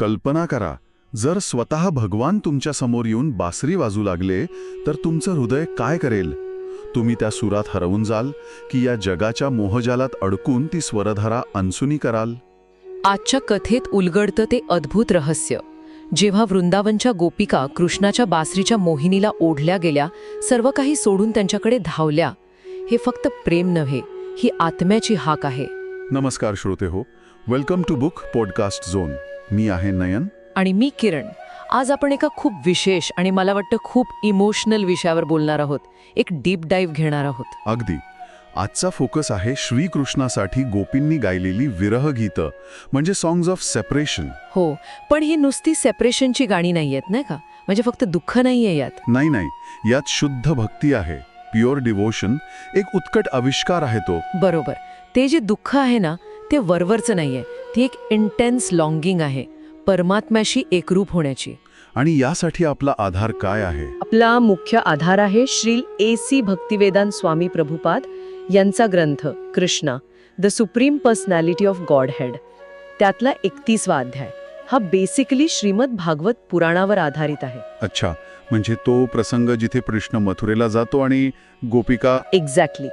कल्पना करा जर स्वतः भगवान तुमच्यासमोर येऊन बासरी वाजू लागले तर तुमचं हृदय काय करेल? तुम्ही त्या सुरात हरवून जाल की या जगाच्या मोहजालात अडकून ती स्वरधारा अनसुनी कराल. आजच्या कथेत उलगडतं ते अद्भुत रहस्य. जेव्हा वृंदावनच्या गोपिका कृष्णाच्या बासरीच्या मोहिनीला ओढल्या गेल्या सर्व काही सोडून त्यांच्याकडे धावल्या. हे फक्त प्रेम नव्हे ही आत्म्याची हाक आहे. नमस्कार श्रोते हो welcome to book podcast zone मी आहे नयन. आणि मी किरण. आज आपण एका खूप विशेष आणि मला वाटतं खूप इमोशनल विषयावर बोलणार आहोत. एक डीप डाईव्ह घेणार आहोत. अगदी. आजचा फोकस आहे श्रीकृष्णासाठी गोपींनी गायलेली विरह गीतं म्हणजे सॉंग्स ऑफ सेपरेशन हो पण ही नुसती सेपरेशनची गाणी नाही आहेत नाही का? म्हणजे फक्त दुःख नाही आहे यात. नाही नाही. यात शुद्ध भक्ती आहे प्युअर डिवोशन एक उत्कट आविष्कार आहे तो. बरोबर. ते जे दुःख आहे ना ते वरवरचं नाहीये. ती एक इंटेन्स लॉंगिंग आहे परमात्म्याशी एकरूप होण्याची. आणि यासाठी आपला आधार काय आहे? आपला मुख्य आधार आहे श्रील ए सी भक्तिवेदांत स्वामी प्रभुपाद यांचा ग्रंथ Krishna the supreme personality of Godhead त्यातला एकतीसवा अध्याय. हा बेसिकली श्रीमद भागवत पुराणावर आधारित आहे. अच्छा म्हणजे तो प्रसंग जिथे कृष्ण मथुरेला जातो आणि गोपिका एक्झॅक्टली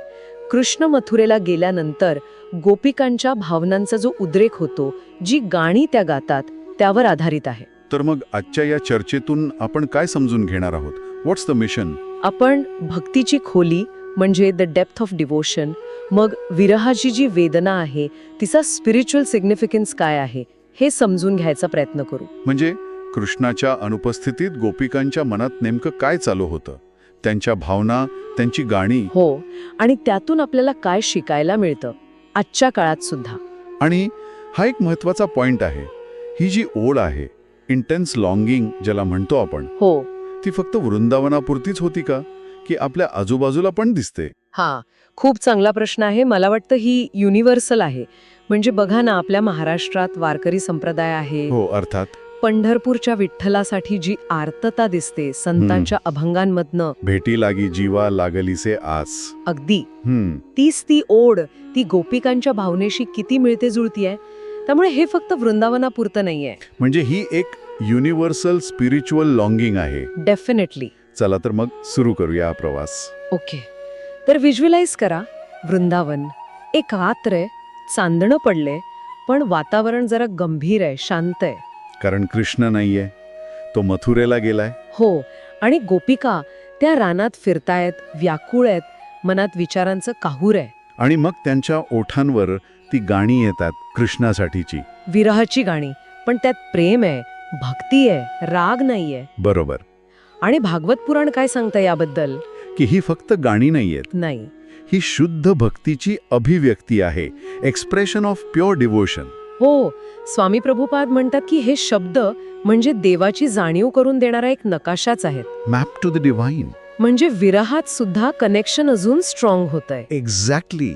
कृष्ण मथुरेला गेल्यानंतर गोपिकांच्या भावनांचा जो उद्रेक होतो जी गाणी त्या गातात त्यावर आधारित आहे. तर मग आजच्या या चर्चेतून आपण काय समजून घेणार आहोत? व्हॉट्स द मिशन आपण भक्तीची खोली म्हणजे द डेप्थ ऑफ डिवोशन मग विरहाची जी वेदना आहे तिचा स्पिरिच्युअल सिग्निफिकन्स काय आहे हे समजून घ्यायचा प्रयत्न करू. म्हणजे कृष्णाच्या अनुपस्थितीत गोपिकांच्या मनात नेमकं काय चालू होतं? त्यांच्या भावना त्यांची गाणी? हो आणि त्यातून आपल्याला काय शिकायला मिळतं? आजच्या काळात सुद्धा. आणि हा एक महत्त्वाचा पॉइंट आहे. ही जी ओढ आहे इंटेन्स लॉंगिंग ज्याला म्हणतो आपण हो. ती फक्त वृंदावनापुरतीच होती का? की आपल्या आजूबाजूला पण दिसते? हा. खूप चांगला प्रश्न आहे. मला वाटतं ही युनिव्हर्सल आहे. म्हणजे बघा ना आपल्या महाराष्ट्रात वारकरी संप्रदाय आहे. हो अर्थात. पंढरपूरच्या विठ्ठलासाठी जी आर्तता दिसते संतांच्या अभंगांमधनं भेटी लागी जीवा लागलीसे आस. अगदी. तीच ती ओढ ती गोपिकांच्या भावनेशी किती मिळते जुळती आहे त्यामुळे हे फक्त वृंदावनापुरतं नाहीये. म्हणजे ही एक युनिव्हर्सल स्पिरिच्युअल लॉंगिंग आहे. डेफिनेटली चला तर मग सुरू करूया हा प्रवास. ओके. तर व्हिज्युअलाइज करा वृंदावन. एक रात्र आहे चांदणं पडले पण वातावरण जरा गंभीर आहे शांत आहे. कारण कृष्ण नाहीये. तो मथुरेला गेलाय. हो आणि गोपिका त्या रानात फिरतायत व्याकुळ आहेत मनात विचारांचं काहूर आहे. आणि मग त्यांच्या ओठांवर ती गाणी येतात कृष्णासाठीची. विरहाची गाणी पण त्यात प्रेम आहे भक्ती आहे राग नाहीये. बरोबर. आणि भागवत पुराण काय सांगतं याबद्दल? की ही फक्त गाणी नाहीयेत. नाही. ही शुद्ध भक्तीची अभिव्यक्ती आहे एक्सप्रेशन ऑफ प्युअर डिवोशन हो स्वामी प्रभुपाद म्हणतात की हे शब्द म्हणजे देवाची जाणीव करून देणारा एक नकाशाच आहेत. मॅप टू द डिव्हाइन म्हणजे विरहात सुद्धा कनेक्शन अजून स्ट्रॉंग होत आहे एक्झॅक्टली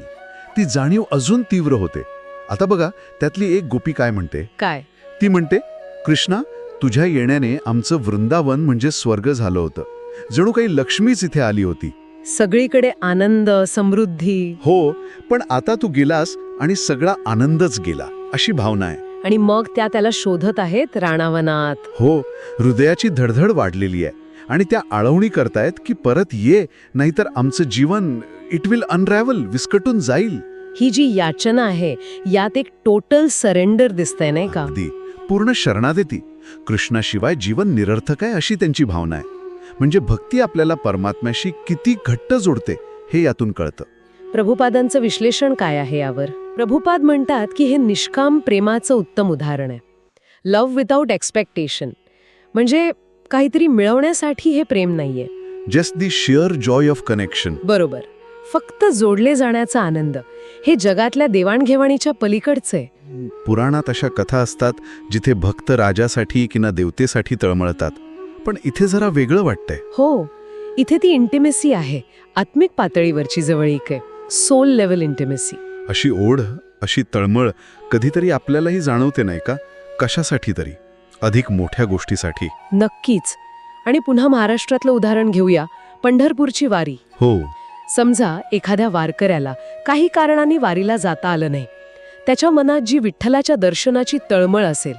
ती जाणीव अजून तीव्र होते. आता बघा त्यातली एक गोपी काय म्हणते? काय? ती म्हणते कृष्णा तुझ्या येण्याने आमचं वृंदावन म्हणजे स्वर्ग झालं होतं. जणू काही लक्ष्मीच इथे आली होती. सगळीकडे आनंद समृद्धी. हो पण आता तू गेलास आणि सगळा आनंदच गेला. अशी भावना आहे. आणि मग त्या त्याला शोधत आहेत राणावनात. हो हृदयाची धडधड वाढलेली आहे. आणि त्या आळवणी करतायत की परत ये नाहीतर आमचं जीवन इट विल अनरॅव्हल विस्कटून जाईल. ही जी याचना आहे यात एक टोटल सरेंडर दिसतंय नाही का? अगदी. पूर्ण शरणागती. कृष्णाशिवाय जीवन निरर्थक आहे अशी त्यांची भावना आहे. म्हणजे भक्ती आपल्याला परमात्म्याशी किती घट्ट जोडते हे यातून कळतं. प्रभुपादांचं विश्लेषण काय आहे यावर? प्रभुपाद म्हणतात की हे निष्काम प्रेमाचं उत्तम उदाहरण आहे. लव्ह विदाऊट एक्सपेक्टेशन म्हणजे काहीतरी मिळवण्यासाठी हे प्रेम नाहीये. Just the sheer joy of connection बरोबर. फक्त जोडले जाण्याचा आनंद. हे जगातल्या देवाणघेवाणीच्या पलीकडचं आहे. पुराणात अशा कथा असतात जिथे भक्त राजासाठी किंवा देवतेसाठी तळमळतात. पण इथे जरा वेगळं वाटतंय. हो. इथे ती इंटिमेसी आहे. आत्मिक पातळीवरची जवळीक आहे. सोल लेवल इंटिमेसी अशी ओढ अशी तळमळ कधीतरी आपल्यालाही जाणवते नाही का? कशासाठी तरी? अधिक मोठ्या गोष्टीसाठी. नक्कीच. आणि पुन्हा महाराष्ट्रातलं उदाहरण घेऊया. पंढरपूरची वारी. हो. समजा एखाद्या वारकऱ्याला काही कारणांनी वारीला जाता आलं नाही. त्याच्या मनात जी विठ्ठलाच्या दर्शनाची तळमळ असेल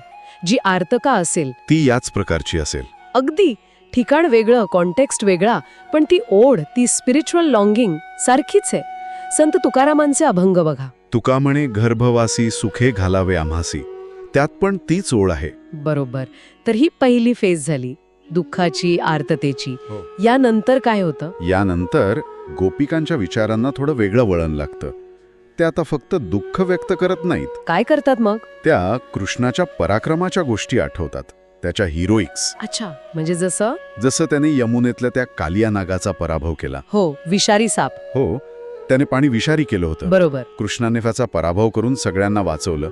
जी आर्तका असेल ती याच प्रकारची असेल. अगदी ठिकाण वेगळं कॉन्टेक्स्ट वेगळा पण ती ओढ ती स्पिरिच्युअल लॉंगिंग सारखीच आहे. संत तुकारामांचे अभंग बघा. तुका म्हणे गर्भवासी सुखे घालावे आम्हासी. त्यात पण तीच ओळ आहे. बरोबर. तर ही पहिली फेज झाली दुःखाची आर्ततेची. हो. यानंतर काय होतं? यानंतर गोपिकांच्या विचारांना थोडं वेगळं वळण लागतं. ते आता फक्त दुःख व्यक्त करत नाहीत. काय करतात मग? त्या कृष्णाच्या पराक्रमाच्या गोष्टी आठवतात. त्याच्या हिरोईक्स अच्छा म्हणजे जसं? जसं त्याने यमुनेतल्या त्या कालिया नागाचा पराभव केला. हो विषारी साप. हो त्याने पाणी विषारी केलं होतं. बरोबर. कृष्णाने त्याचा पराभव करून सगळ्यांना वाचवलं.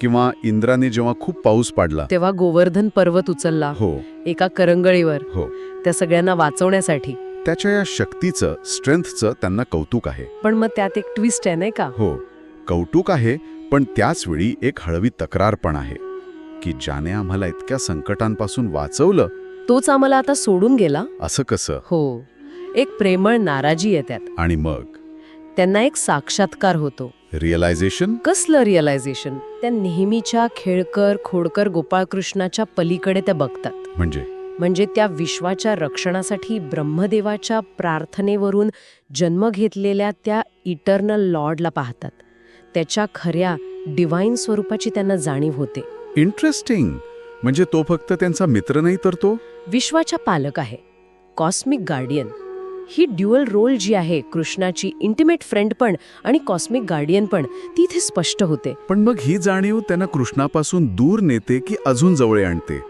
किंवा इंद्राने जेव्हा खूप पाऊस पाडला. तेव्हा गोवर्धन पर्वत उचलला. हो. एका करंगळीवर. हो. त्या सगळ्यांना वाचवण्यासाठी. त्याच्या या शक्तीचं स्ट्रेंथचं त्यांना कौतुक आहे. पण मग त्यात एक ट्विस्ट आहे नाही का? हो. कौतुक आहे पण त्याच वेळी एक हळवी तक्रार पण आहे. की ज्याने आम्हाला इतक्या संकटांपासून वाचवलं. तोच आम्हाला आता सोडून गेला? असं कसं? हो. एक प्रेमळ नाराजी आहे त्यात. आणि मग? त्यांना एक साक्षात्कार होतो. रिअलायझेशन कसलं रिअलायझेशन त्या नेहमीच्या खेळकर खोडकर गोपाळकृष्णाच्या पलीकडे त्या बघतात. म्हणजे? म्हणजे त्या विश्वाच्या रक्षणासाठी ब्रह्मदेवाच्या प्रार्थनेवरून जन्म घेतलेल्या त्या इटर्नल लॉर्डला पाहतात. त्याच्या खऱ्या डिवाईन स्वरूपाची त्यांना जाणीव होते. इंटरेस्टिंग म्हणजे तो फक्त त्यांचा मित्र नाही तर तो? विश्वाच्या पालक आहे. कॉस्मिक गार्डियन ही ड्युअल रोल जी आहे कृष्णाची इंटिमेट फ्रेंड पण आणि कॉस्मिक गार्डियन पण ती इथे स्पष्ट होते. पण मग ही जाणीव त्यांना कृष्णापासून दूर नेते की अजून जवळ आणते?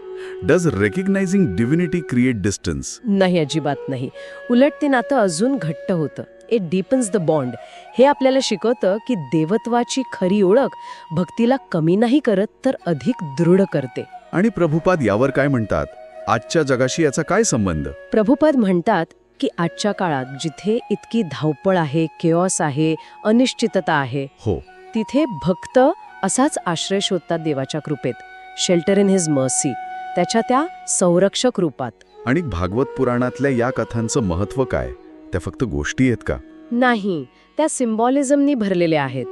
Does recognizing divinity create distance नाही अजिबात नाही. उलट ते नातं अजून घट्ट होतं. इट डीपन्स द बॉन्ड हे आपल्याला शिकवतं की देवत्वाची खरी ओळख भक्तीला कमी नाही करत तर अधिक दृढ करते. आणि प्रभुपाद यावर काय म्हणतात? आजच्या जगाशी याचा काय संबंध? प्रभुपद म्हणतात की आजच्या काळात जिथे इतकी धावपळ आहे केऑस आहे अनिश्चितता आहे हो. तिथे भक्त असाच आश्रय शोधतात देवाच्या कृपेत. शेल्टर इन हिज मर्सी त्याच्या त्या संरक्षक रूपात. आणि भागवत पुराणातल्या या कथांचं महत्त्व काय? त्या फक्त गोष्टी आहेत का? नाही त्या सिम्बॉलिझमनी भरलेल्या आहेत.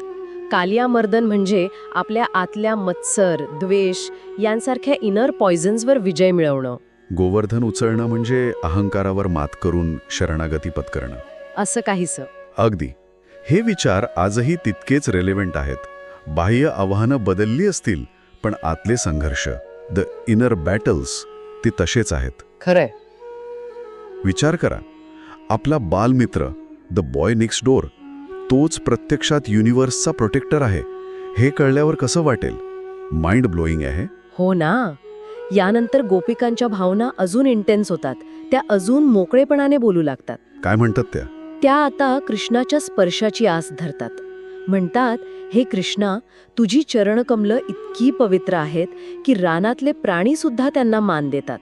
कालियामर्दन म्हणजे आपल्या आतल्या मत्सर द्वेष यांसारख्या इनर पॉयझन्सवर विजय मिळवणं. गोवर्धन उचलणं म्हणजे अहंकारावर मात करून शरणागती पत्करणं. असं काहीसं. अगदी. हे विचार आजही तितकेच रेलेव्हंट आहेत. बाह्य आव्हानं बदलली असतील पण आतले संघर्ष द इनर बॅटल्स ते तसेच आहेत. खरंय. विचार करा. आपला बालमित्र द बॉय नेक्स्ट डोर तोच प्रत्यक्षात युनिव्हर्सचा प्रोटेक्टर आहे. हे कळल्यावर कसं वाटेल? माइंड ब्लोईंग आहे. हो ना. यानंतर गोपिकांच्या भावना अजून इंटेन्स होतात. त्या अजून मोकळेपणाने बोलू लागतात. काय म्हणतात त्या? त्या आता कृष्णाच्या स्पर्शाची आस धरतात. म्हणतात हे कृष्णा तुझी चरणकमलं इतकी पवित्र आहेत की रानातले प्राणी सुद्धा त्यांना मान देतात.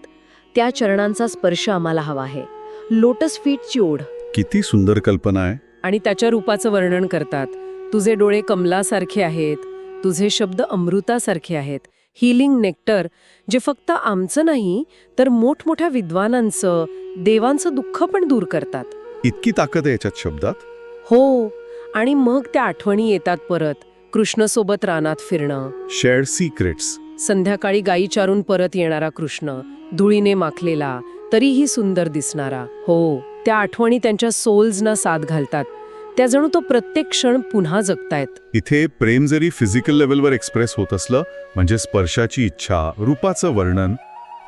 त्या चरणांचा स्पर्श आम्हाला हवा आहे. लोटस फीटची ओढ. किती सुंदर कल्पना आहे. आणि त्याच्या रूपाचं वर्णन करतात. तुझे डोळे कमलासारखे आहेत. तुझे शब्द अमृतासारखे आहेत. हिलिंग नेक्टर जे फक्त आमचं नाही तर मोठमोठ्या विद्वानांचं देवांचं दुःख पण दूर करतात. इतकी ताकद आहे याच्यात शब्दात? हो आणि मग त्या आठवणी येतात परत कृष्णसोबत रानात फिरणं. शेअर्ड सिक्रेट्स संध्याकाळी गायी चारून परत येणारा कृष्ण धुळीने माखलेला तरीही सुंदर दिसणारा. हो त्या आठवणी त्यांच्या सोल्सना साथ घालतात. त्या जणू तो प्रत्येक क्षण पुन्हा जगतायत. इथे प्रेम जरी फिजिकल लेवलवर एक्सप्रेस होत असलं म्हणजे स्पर्शाची इच्छा रूपाचं वर्णन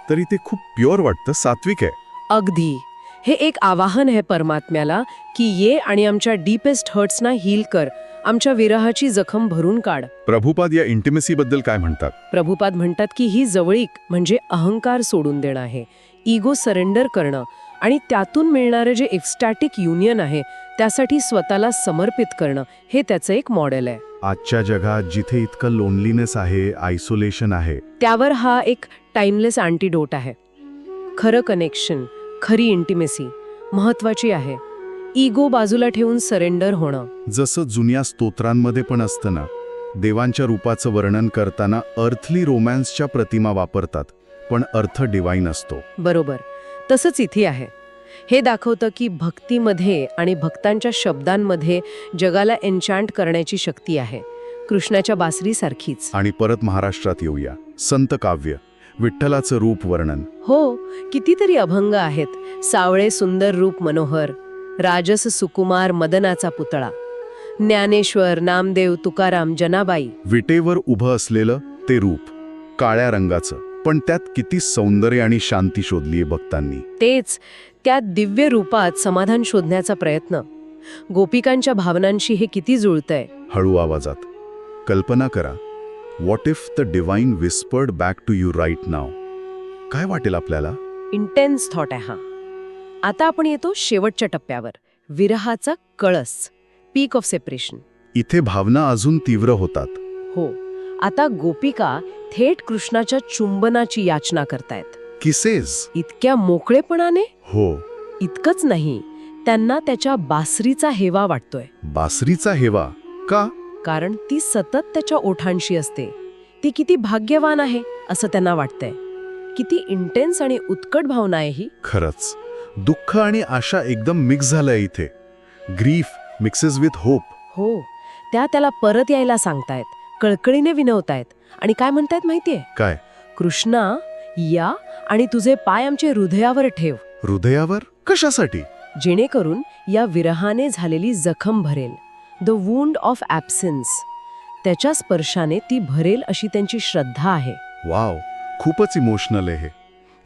तरी ते खूप प्युअर वाटतं सात्विक आहे. अगदी. हे एक आवाहन आहे परमात्म्याला की ये आणि आमच्या डीपेस्ट हर्ट्सना हील कर. आमच्या विरहाची जखम भरून काढ. प्रभुपाद या इंटिमेसी बद्दल काय म्हणतात? प्रभुपाद म्हणतात की ही जवळीक म्हणजे अहंकार सोडून देणं आहे. इगो सरेंडर करणं. आणि त्यातून मिळणारं जे एक्स्टॅटिक युनियन आहे त्यासाठी स्वतःला समर्पित करणं हे त्याचं एक मॉडेल आहे. आजच्या जगात जिथे इतकं लोनलीनेस आहे आयसोलेशन आहे. त्यावर हा एक टाइमलेस अँटीडोट आहे. खरं कनेक्शन खरी इंटिमेसी महत्वाची आहे. इगो बाजूला ठेवून सरेंडर होणं. जसं जुन्या स्तोत्रांमध्ये पण असतं ना देवांच्या रूपाचं वर्णन करताना अर्थली रोमॅन्सच्या प्रतिमा वापरतात पण अर्थ डिवाईन असतो. बरोबर. तसंच इथे आहे. हे दाखवतं की भक्तीमध्ये आणि भक्तांच्या शब्दांमध्ये जगाला एन्चांट करण्याची शक्ती आहे. कृष्णाच्या बासरीसारखीच. आणि परत महाराष्ट्रात येऊया. संत काव्य. विठ्ठलाचं रूप वर्णन. हो कितीतरी अभंग आहेत. सावळे सुंदर रूप मनोहर. राजस सुकुमार मदनाचा पुतळा. ज्ञानेश्वर नामदेव तुकाराम जनाबाई. विटेवर उभं असलेलं ते रूप. काळ्या रंगाचं. पण त्यात किती सौंदर्य आणि शांती शोधलीये भक्तांनी. तेच त्या दिव्य रूपात समाधान शोधण्याचा प्रयत्न. गोपिकांच्या भावनांशी हे किती जुळतंय. हळू आवाजात. कल्पना करा what if the divine whispered back to you right नाव काय वाटेल आपल्याला? इंटेन्स थॉट आहे हा. आता आपण येतो शेवटच्या टप्प्यावर. विरहाचा कळस. पीक ऑफ सेपरेशन इथे भावना अजून तीव्र होतात. हो. आता गोपिका थेट कृष्णाच्या चुंबनाची याचना करतायत. किसेस. इतक्या मोकळेपणाने? हो. इतकंच नाही त्यांना त्याच्या बासरीचा हेवा वाटतोय. बासरीचा हेवा? का? कारण ती सतत त्याच्या ओठांशी असते. ती किती भाग्यवान आहे असं त्यांना वाटतंय. किती इंटेन्स आणि उत्कट भावना आहे ही. खरंच. दुःख आणि आशा एकदम मिक्स झालंय इथे. ग्रीफ मिक्सेस विथ होप हो त्या त्याला परत यायला सांगतायत. कळकळीने विनवतायत. आणि काय म्हणतायत माहितीये? काय? कृष्णा या आणि तुझे पाय आमचे हृदयावर ठेव. हृदयावर? कशासाठी? जेणेकरून या विरहाने झालेली जखम भरेल. द वुंड ऑफ ॲब्सेन्स त्याच्या स्पर्शाने ती भरेल अशी त्यांची श्रद्धा आहे. वाव खूपच इमोशनल आहे हे.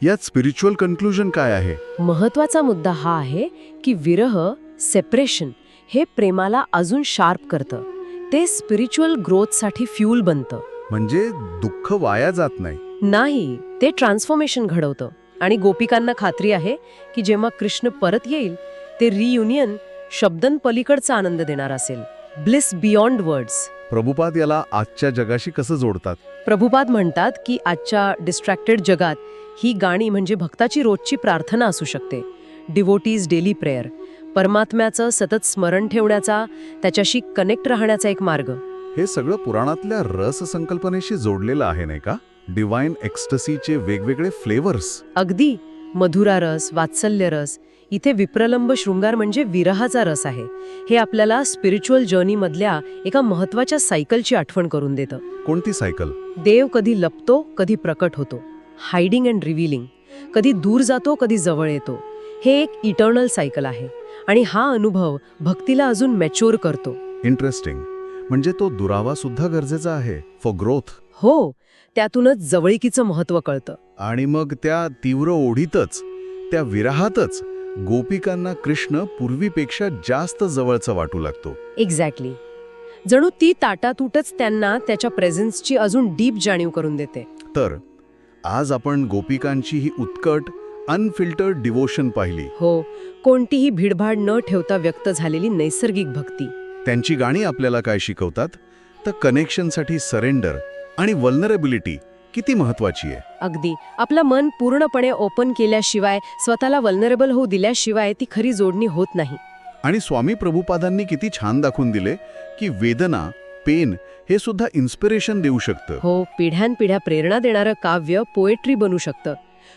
यात स्पिरिच्युअल कन्क्लुजन काय आहे? महत्त्वाचा मुद्दा हा आहे की विरह सेपरेशन हे प्रेमाला अजून शार्प करतं. ते स्पिरिच्युअल ग्रोथसाठी फ्यूल बनतं. म्हणजे दुःख वाया जात नाही. नाही ते ट्रान्सफॉर्मेशन घडवतं. आणि गोपिकांना खात्री आहे की जेव्हा कृष्ण परत येईल ते रियुनियन शब्दंपलीकडचा आनंद देणार असेल. ब्लिस बियॉन्ड वर्ड्स प्रभुपाद याला आजच्या जगाशी कसं जोडतात? प्रभुपाद म्हणतात की आजच्या डिस्ट्रॅक्टेड जगात ही गाणी म्हणजे भक्ताची रोजची प्रार्थना असू शकते. डिवोटीज डेली प्रेयर परमात्म्याचं सतत स्मरण ठेवण्याचा त्याच्याशी कनेक्ट राहण्याचा एक मार्ग. हे सगळं पुराणातल्या रस संकल्पनेशी जोडलेलं आहे नाही का? डिवाइन एक्स्टसीचे वेगवेगळे फ्लेवर्स अगदी. मधुरा रस वात्सल्य रस इथे विप्रलंब शृंगार म्हणजे विरहाचा रस आहे. हे आपल्याला स्पिरिच्युअल जर्नीमधल्या एका महत्त्वाच्या सायकलची आठवण करून देतं. कोणती सायकल देव कधी लपतो कधी प्रकट होतो. हायडिंग अँड रिव्हिलिंग कधी दूर जातो कधी जवळ येतो. हे एक इटर्नल सायकल आहे. आणि हा अनुभव भक्तीला अजून मॅच्युअर करतो. इंटरेस्टिंग म्हणजे तो दुरावा सुद्धा गरजेचा आहे फॉर ग्रोथ हो त्यातूनच जवळीकीचं महत्त्व कळतं. आणि मग त्या तीव्र ओढीतच त्या विरहातच गोपिकांना कृष्ण पूर्वीपेक्षा जास्त जवळचा वाटू लागतो. एक्झॅक्टली जणू ती ताटातूटच त्यांना त्याच्या प्रेझेन्सची अजून डीप जाणीव करून देते. तर आज आपण गोपिकांची ही उत्कट अनफिल्टर्ड डिवोशन पाहिली. हो कोणतीही भीडभाड न ठेवता व्यक्त झालेली नैसर्गिक भक्ती. त्यांची गाणी आपल्याला काय शिकवतात? तर कनेक्शनसाठी सरेंडर आणि वल्नरेबिलिटी किती महत्वाची आहे? अगदी. आपलं मन पूर्णपणे ओपन केल्याशिवाय स्वतःला वल्नरेबल होऊ दिल्याशिवाय ती खरी जोडणी होत नाही. आणि स्वामी प्रभुपादांनी किती छान दाखवून दिले की वेदना पेन हे सुद्धा इन्स्पिरेशन देऊ शकतं. हो पिढ्यानपिढ्या प्रेरणा देणारं काव्य पोएट्री बनू शकतं.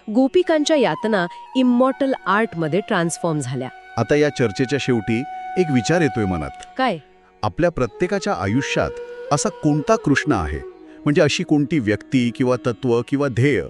गोपिकांच्या यातना इमॉर्टल आर्टमध्ये ट्रान्सफॉर्म झाल्या. आता या चर्चेच्या शेवटी एक विचार येतोय मनात. काय? आपल्या प्रत्येकाच्या आयुष्यात असा कोणता कृष्ण आहे? म्हणजे अशी कोणती व्यक्ती किंवा तत्व किंवा ध्येय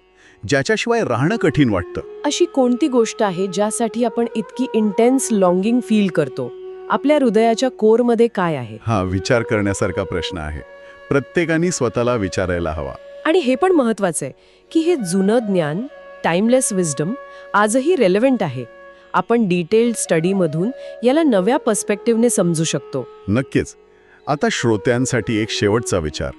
ज्याच्याशिवाय राहणं कठीण वाटतं? अशी कोणती गोष्ट आहे ज्यासाठी आपण इतकी इंटेन्स लॉंगिंग फील करतो? आपल्या हृदयाच्या कोरमध्ये काय आहे? हा विचार करण्यासारखा प्रश्न आहे. प्रत्येकाने स्वतःला विचारायला हवा. आणि हे पण महत्वाचं आहे की हे जुनं ज्ञान टाइमलेस विजडम आजही रेलेव्हंट आहे. आपण डिटेल्ड स्टडीमधून याला नव्या पर्स्पेक्टिव्हने समजू शकतो. नक्कीच. आता श्रोत्यांसाठी एक शेवटचा विचार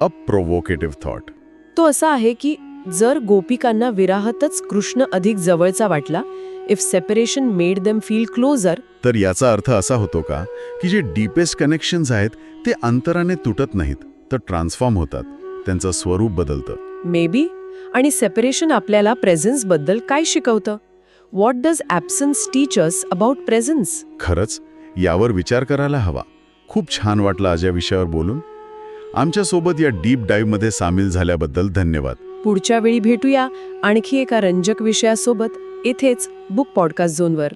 अ प्रोवोकेटिव्ह थॉट तो असा आहे की जर गोपिकांना विराहतच कृष्ण अधिक जवळचा वाटला if separation made them feel closer तर याचा अर्थ असा होतो का की जे डीपेस्ट कनेक्शन्स आहेत ते अंतराने तुटत नाहीत तर ट्रान्सफॉर्म होतात त्यांचं स्वरूप बदलतं. मे बी आणि सेपरेशन आपल्याला प्रेझेन्सबद्दल काय शिकवतं? What does absence teachers about presence खरंच यावर विचार करायला हवा. खूप छान वाटलं आज या विषयावर बोलून. आमच्यासोबत या डीप डाईव्हमध्ये सामील झाल्याबद्दल धन्यवाद. पुढच्या वेळी भेटूया आणखी एका रंजक विषयासोबत. इथेच बुक पॉडकास्ट झोनवर